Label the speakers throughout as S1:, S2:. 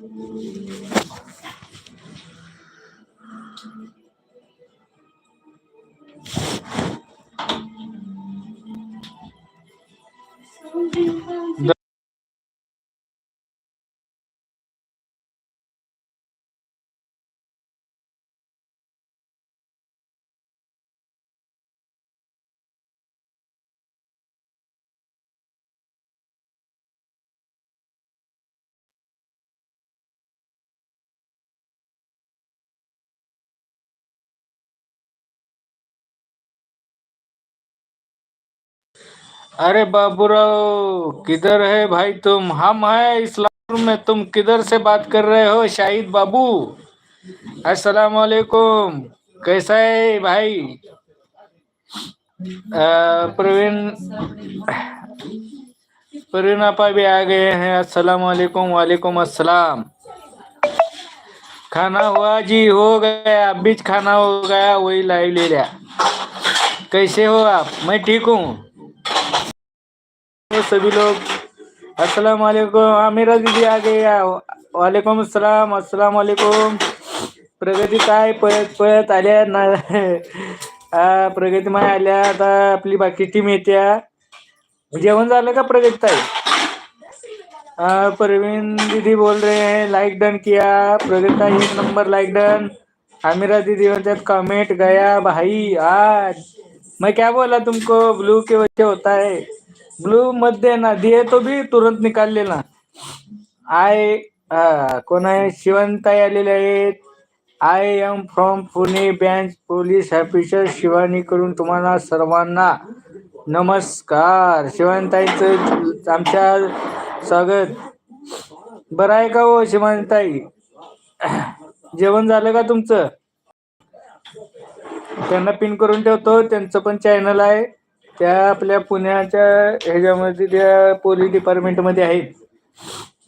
S1: うん。अरे बाबूराव, किधर है भाई तुम? हम है इस्लाम में। तुम किधर से बात कर रहे हो, शाहिद बाबू? अस्सलाम वालेकुम कैसा है भाई? प्रवीण प्रवीण आपा भी आ गए हैं। अस्सलाम वालेकुम वालेकुम अस्सलाम। खाना हुआ जी, हो गया। अभी खाना हो गया, वही लाइव ले लिया। कैसे हो आप? मैं ठीक हूँ। सभी लोग। अस्सलाम वालेकुम। आमिरा दीदी आ गई वालेकुम अस्सलाम। अस्सलाम वालेकुम। प्रगती काय पळत पळत आल्या ना। प्रगती माय आल्या. आता आपली बाकी टीम येत्या जेवण झालं का प्रगती ताई? प्रवीण परवीन दीदी बोल रहे हैं लाइक डन किया. प्रगता एक नंबर लाइक डन आमिरा दीदी म्हणतात कमेंट गया भाई आज. मैं क्या बोला तुमको? ब्लू के वजह होता है। ब्लू मत देना दिए तो भी तुरंत निकाल लेना आय कोण आहे शिवंताई आलेले आहेत. I M from Pune batch police officer Shivani करून तुम्हाला सर्वांना नमस्कार. शिवंताईचं आमच्या स्वागत. बरं आहे का हो शिवंताई जेवण झालं का तुमचं? त्यांना पिन करून ठेवतो. त्यांचं पण चॅनल आहे. त्या आपल्या पुण्याच्या ह्याच्यामध्ये त्या पोलीस डिपार्टमेंटमध्ये आहेत.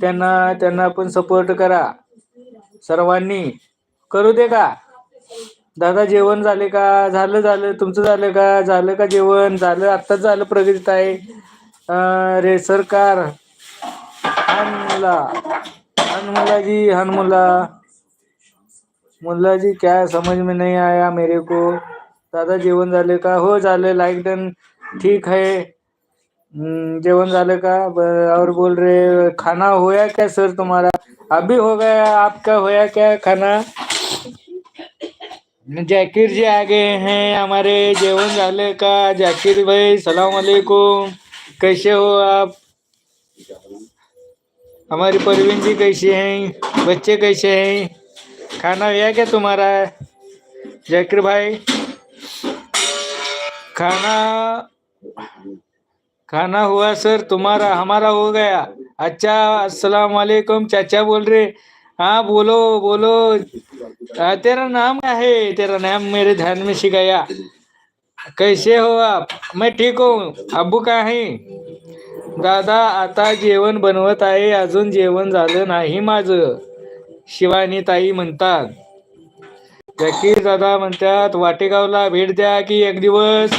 S1: त्यांना त्यांना आपण सपोर्ट करा. सर्वांनी. करू दे का? दादा जेवण झाले का? झालं झालं. तुमचं झालं का? झालं का जेवण? झालं आत्ताच झालं प्रगतीत आहे रे सरकार हनमुला. हनमुलाजी हनमुला. मुलाजी क्या समझ में नहीं आया मेरे को. दादा जेवण झाले का? हो झालं. Like done. ठीक है। हम्म, जेवण का और बोल रहे खाना होया क्या सर तुम्हारा? अभी हो गया आपका होया क्या खाना? जाकिर जी आ गए हैं हमारे जेवन झालं का। जाकिर भाई सलाम वालेकुम कैसे हो आप? हमारी परवीन जी कैसी हैं? बच्चे कैसे हैं? खाना हुआ क्या तुम्हारा? जाकिर भाई खाना खाना हुआ सर तुम्हारा हमारा हो गया। अच्छा अस्सलाम वालेकुम चाचा बोल रहे। हाँ बोलो बोलो। आ, तेरा नाम क्या है? तेरा नाम मेरे ध्यान में सिखाया कैसे हो आप? मैं ठीक हूँ। अब्बू का है? दादा आता जेवण बनवत आहे अजून जेवण झालं नाही माझं। शिवानी ताई म्हणतात। जाकीर दादा म्हणतात वाटेगावला भेट द्या की एक दिवस।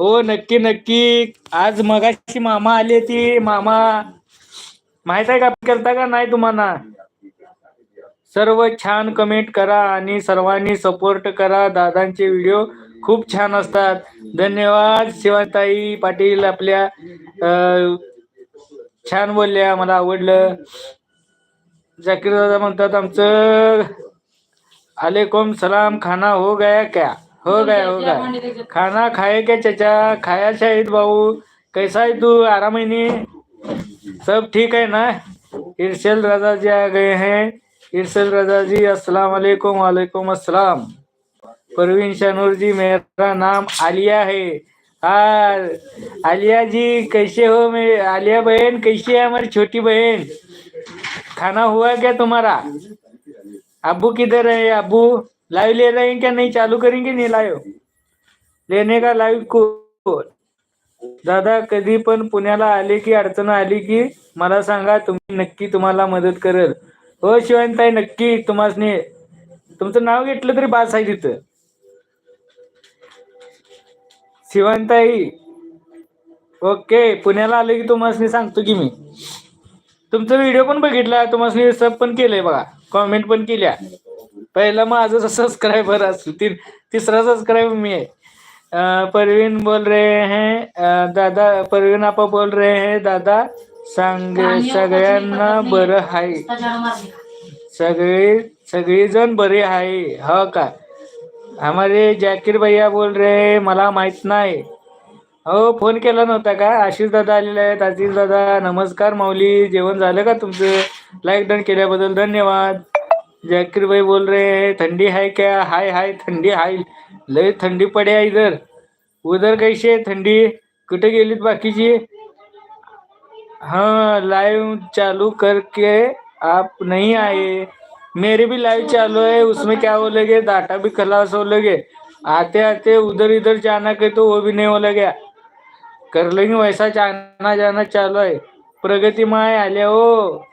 S1: हो नक्की नक्की. आज मगाशी मामा आले ती मामा माहीत आहे का करता का नाही तुम्हाला? सर्व छान कमेंट करा आणि सर्वांनी सपोर्ट करा. दादांचे व्हिडिओ खूप छान असतात. धन्यवाद. शिवाताई पाटील आपल्या छान बोलल्या. मला आवडलं. जाकीर दादा म्हणतात आमचं अलेकुम सलाम. खाना हो गया क्या? हो गया हो गया। खाना खाए क्या चचा खाया शाहिद भाऊ कैसा है तू आरामनी? सब ठीक है ना? इरशल रजा जी आ गए हैं। इरशल रजा जी अस्सलाम वालेकुम वालेकुम अस्सलाम। परवीन शानूर जी मेरा नाम आलिया है। हाँ आलिया जी कैसे हो? मैं आलिया बहन कैसी है हमारी छोटी बहन? खाना हुआ क्या तुम्हारा? अबू किधर है अब्बू? लाइव ले रहे हैं क्या? नहीं चालू करेंगे? नहीं लाइव लेने का लाइव को दादा कधी पण पुण्याला आले की अडचण आली की मला सांगा तुम्ही नक्की तुम्हाला मदत करेल. हो शिवानताई नक्की तुम्हाला तुमचं नाव घेतलं तरी बास आहे तिथं. शिवानताई ओके पुण्याला आले की तुम्हाला सांगतो की मी. तुमचा व्हिडिओ पण बघितला तुम्हाला सब पण केलंय बघा कॉमेंट पण केल्या. पहिला माझं सबस्क्रायबर तीन तिसरा सबस्क्राईबर मी आहे. परवीन बोल रहे हैं दादा परवीन आपा बोल रहे हैं दादा सांग सगळ्यांना बरं आहे सगळे सगळेजण बरे आहे हो का? हमारे जाकीर भैया बोल रहे मला माहीत नाही. हो फोन केला नव्हता का? आशिष दादा आलेले आहेत. आशिष दादा नमस्कार माऊली. जेवण झालं का तुमचं? लाईक डन केल्याबद्दल धन्यवाद. जाकीर भाई बोल रहे हैं ठंडी है क्या? हाय हाय थंडी हाय। लय थंडी पडे इधर। उधर कैसे ठंडी? थंडी कुठे गेलीत बाकीची? हाँ लाइव चालू करके आप नहीं आए। मेरे भी लाइव चालू है उसमें क्या हो बोलेगे डाटा भी खलास हो लगे। आते आते उधर इधर जाना के तो वो भी नहीं हो लगा। कर लेंगे वैसा जाना जाना चालू आहे प्रगती माय आले हो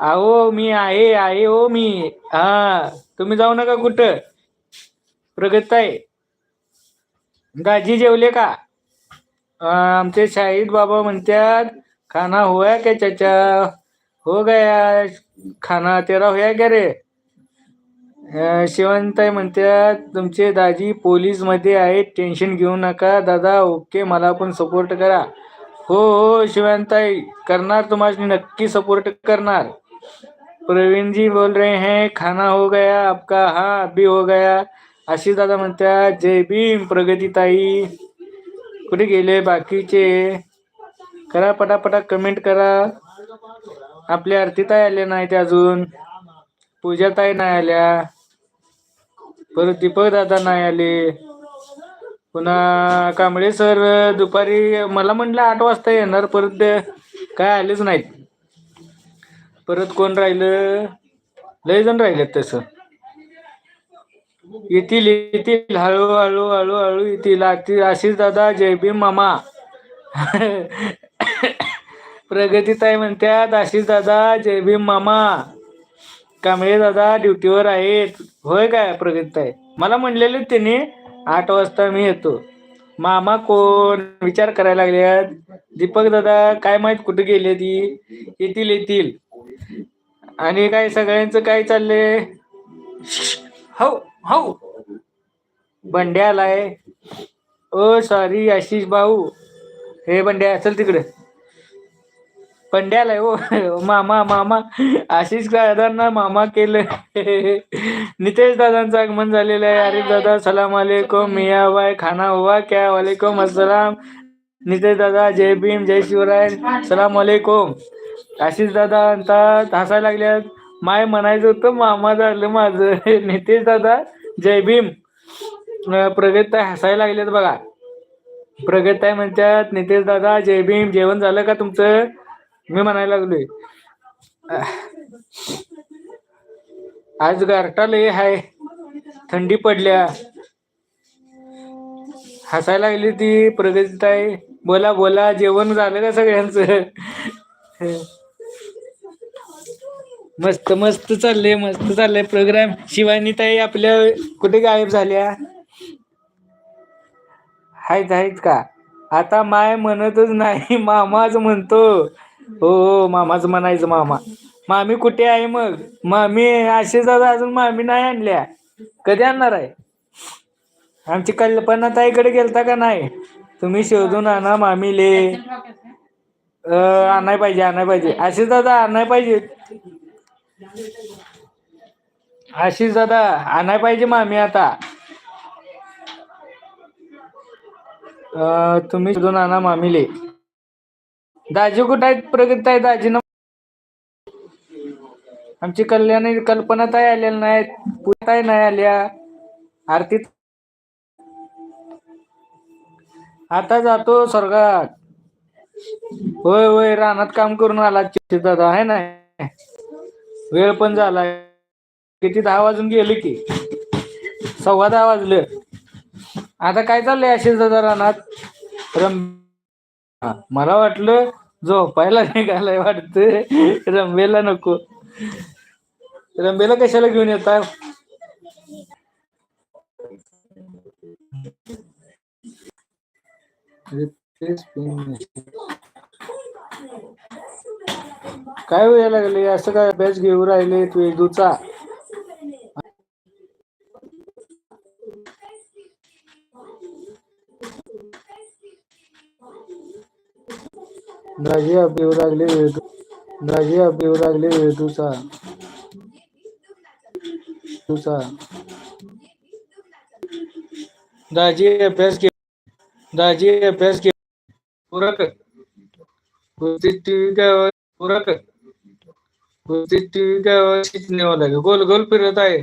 S1: अहो मी आहे आहे हो मी. हा तुम्ही जाऊ नका कुठं. प्रगतताई गाजी दाजी जेवले का? आमचे शाहीद बाबा म्हणतात खाना होया क्या चाचा? हो गया खाना तेरा होया क्या रे? शिवंताई म्हणतात तुमचे दाजी पोलीसमध्ये आहेत टेन्शन घेऊ नका. दादा ओके मला पण सपोर्ट करा. हो हो शिवंताई करणार तुम्हाला नक्की सपोर्ट करणार. प्रवीण जी बोल रहे हैं खाना हो गया आपका हाँ अभी हो गया। आशिष दादा म्हणतात जय भीम प्रगतीताई कुठे गेले बाकीचे? करा पटापटा कमेंट करा. आपल्या आरतीताई आले नाहीत अजून. पूजाताई नाही आल्या. परत दीपक दादा नाही आले. पुन्हा कांबळे सर दुपारी मला म्हटलं आठ वाजता येणार परत काय आलेच नाहीत. परत कोण राहिलं? लय जण राहिलेत तसं. येतील येतील. हळूहळू हळूहळू येतील. आशिष दादा जय भीम मामा. प्रगतीताई म्हणतात आशिष दादा जय भीम मामा. कांबळे दादा ड्युटीवर आहेत. होय काय प्रगतीताई मला म्हणलेले त्यांनी आठ वाजता मी येतो. मामा कोण? विचार करायला लागल्यात. दीपक दादा काय माहीत कुठे गेले ती? येतील येतील. आणि काय सगळ्यांचं काय चाललंय? हो हो. बंड्या आलाय. ओ सॉरी आशिष भाऊ. हे बंड्या चल तिकडे. पंड्याला हो मामा मामा. आशिष दादांना मामा केलं. नितेश दादांचं आगमन झालेलं आहे. अरे दादा सलाम वालेकुम मिया बाय खाना हुआ क्या वालेकुम? असलाम नितेश दादा जय भीम जय शिवराय. सलाम वालेकुम आशिष दादा म्हणतात हसायला लागल्यात. माय म्हणायचं होतं मामा झालं माझं. नितेश दादा जय भीम. प्रगतताय हसायला लागलेत बघा. प्रगत म्हणतात नितेश दादा जय भीम. जेवण झालं का तुमचं? मी म्हणायला लागलोय. आज गारटा लय हाय. थंडी पडल्या. हसायला लागली ती प्रगतीत बोला बोला जेवण झालं का सगळ्यांचं? मस्त मस्त चाललंय मस्त चाललंय प्रोग्राम शिवानी ताई आपल्या कुठे गायब झाल्या? आहेत आहेत का? आता माय म्हणतच नाही मामाच म्हणतो. हो हो मामाच म्हणायचं मामा. मामी कुठे आहे मग? मामी असे दादा अजून मामी नाही आणल्या. कधी आणणार आहे? आमची कल्पना ताईकडे गेलता का नाही? तुम्ही शोधून आणा मामीले. आणाय पाहिजे आणाय पाहिजे. आशिष दादा आणाय पाहिजे. आशिष दादा आणाय पाहिजे मामी आता. तुम्ही शोधून आणा मामीले. दाजी कुठं आहेत? प्रगत आहे दाजी आमची कल्याण कल्पना ताई आलेल्या नाहीत. पुताय नाही आल्या. आरती आता जातो स्वर्गात. होय होय रानात काम करून आला दादा आहे ना? वेळ पण झाला. किती दहा वाजून गेले की? सव्वा दहा वाजले. आता काय चाललंय असेल दादा रानात? रम हा, मला वाटलं झोपायला निघालाय वाटत. रंबेला नको. रंबेला कशाला घेऊन येतात काय व्हायला लागले? असं काय अभ्यास घेऊ राहिले वेदूचा दाजी अभ्यास घेऊ लागले वेदू दाजी अभ्यास घेऊ लागले वेदूचा वेदूचा दाजी अभ्यास घे दाजी अभ्यास घे पूरक. टीव्ही काय टीव्ही काय न्यावं लागेल गोल गोल फिरत आहे.